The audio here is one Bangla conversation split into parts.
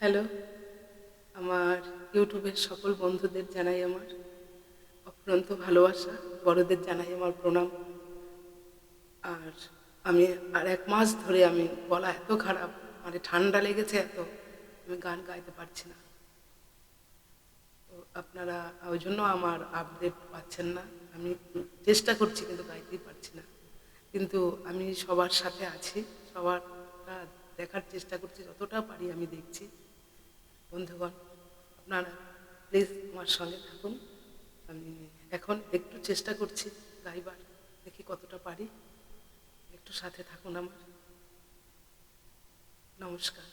হ্যালো, আমার ইউটিউবের সকল বন্ধুদের জানাই আমার অফুরন্ত ভালোবাসা, বড়দের জানাই আমার প্রণাম। আর আমি, আর এক মাস ধরে আমি গলা এত খারাপ মানে ঠান্ডা লেগেছে এত, আমি গান গাইতে পারছি না। তো আপনারা, ওই জন্য আমার আপডেট পাচ্ছেন না। আমি চেষ্টা করছি কিন্তু গাইতেই পারছি না। কিন্তু আমি সবার সাথে আছি, সবারটা দেখার চেষ্টা করছি, যতটা পারি আমি দেখছি। বন্ধুগণ, আপনারা প্লিজ আমার সঙ্গে থাকুন। আমি এখন একটু চেষ্টা করছি গাইবার, দেখি কতটা পারি। একটু সাথে থাকুন আমার। নমস্কার।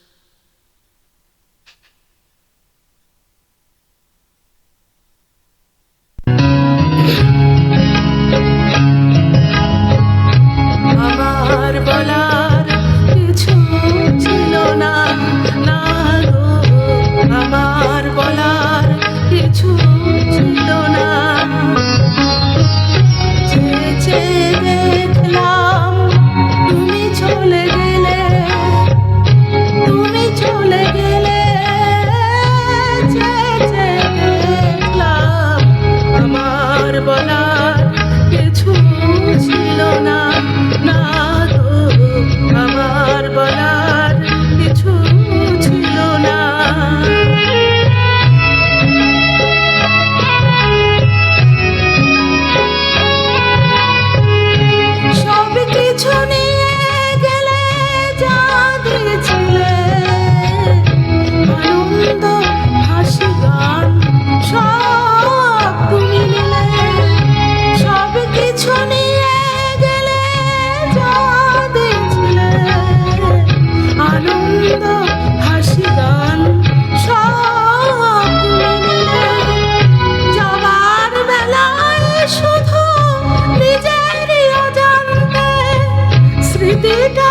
দেটা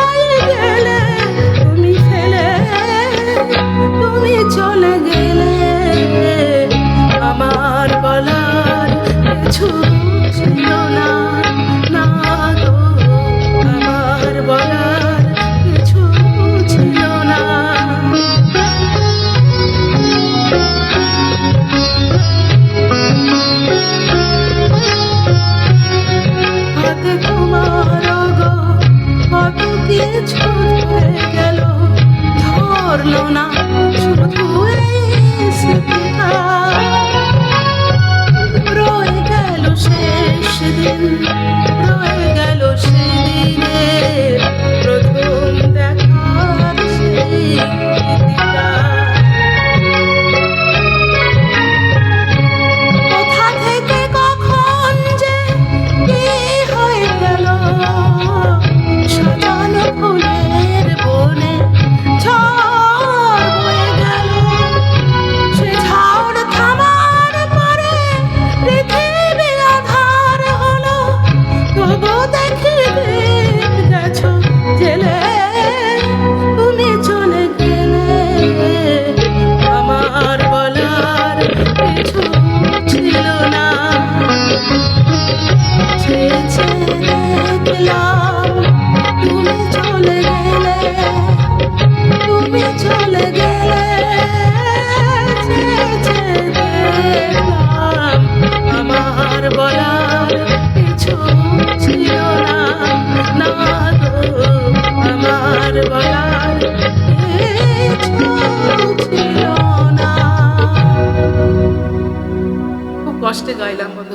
miss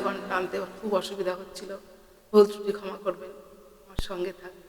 বন্ধুগণ টানতে খুব অসুবিধা হচ্ছিল। ভুল ত্রুটি ক্ষমা করবেন। আমার সঙ্গে থাকবেন।